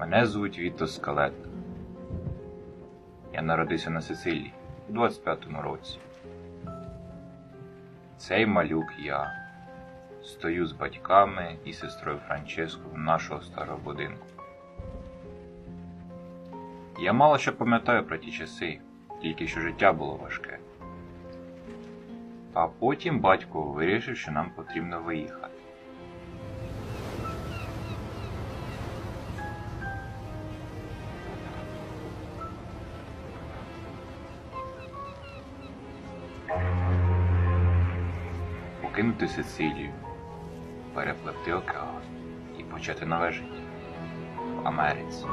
Мене звуть Віто Скалет. Я народився на Сицилії у 25-му році. Цей малюк я стою з батьками і сестрою Франческо нашого старого будинку. Я мало що пам'ятаю про ті часи, тільки що життя було важке. А потім батько вирішив, що нам потрібно виїхати. Покинути Сицилію, перепливти океан і почати нове життя в Америці.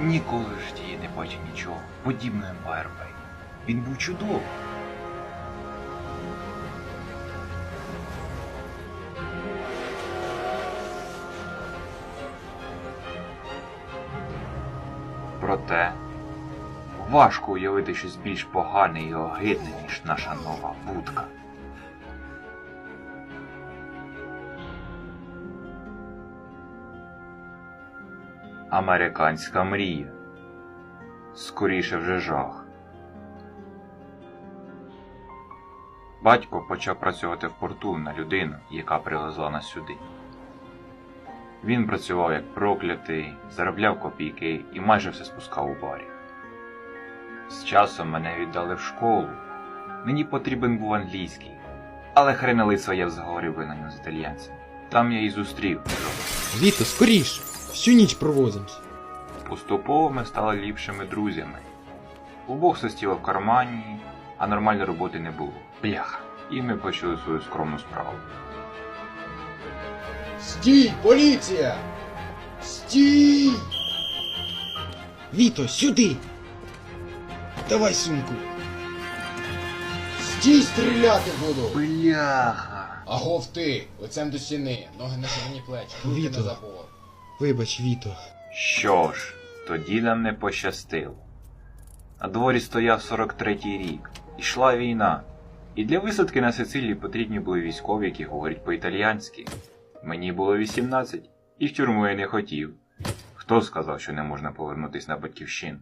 Ніколи в житті не бачив нічого подібного Bay. Він був чудовий. Проте важко уявити щось більш погане і огидне, ніж наша нова будка. Американська мрія. Скоріше вже жах. Батько почав працювати в порту на людину, яка привезла нас сюди. Він працював як проклятий, заробляв копійки і майже все спускав у барі. З часом мене віддали в школу. Мені потрібен був англійський, але хрена своє в зговорі винайняв з італіянцями. Там я і зустрів. Віто, скоріш! Всю ніч провозимось. Поступово ми стали ліпшими друзями. Обох состіло в кармані, а нормальної роботи не було. Бляха. І ми почали свою скромну справу. Стій, поліція! Стій! Віто, сюди! Давай сумку. Стій, стріляти буду! Бляха. Агов ти, лицем до стіни, ноги на ширині плеч, руки Віто. на забор. Вибач, Віто. Що ж, тоді нам не пощастило. На дворі стояв 43-й рік, ішла війна, і для висадки на Сицилії потрібні були військові, які говорять по-італіянськи. Мені було 18, і в тюрму я не хотів. Хто сказав, що не можна повернутися на батьківщину?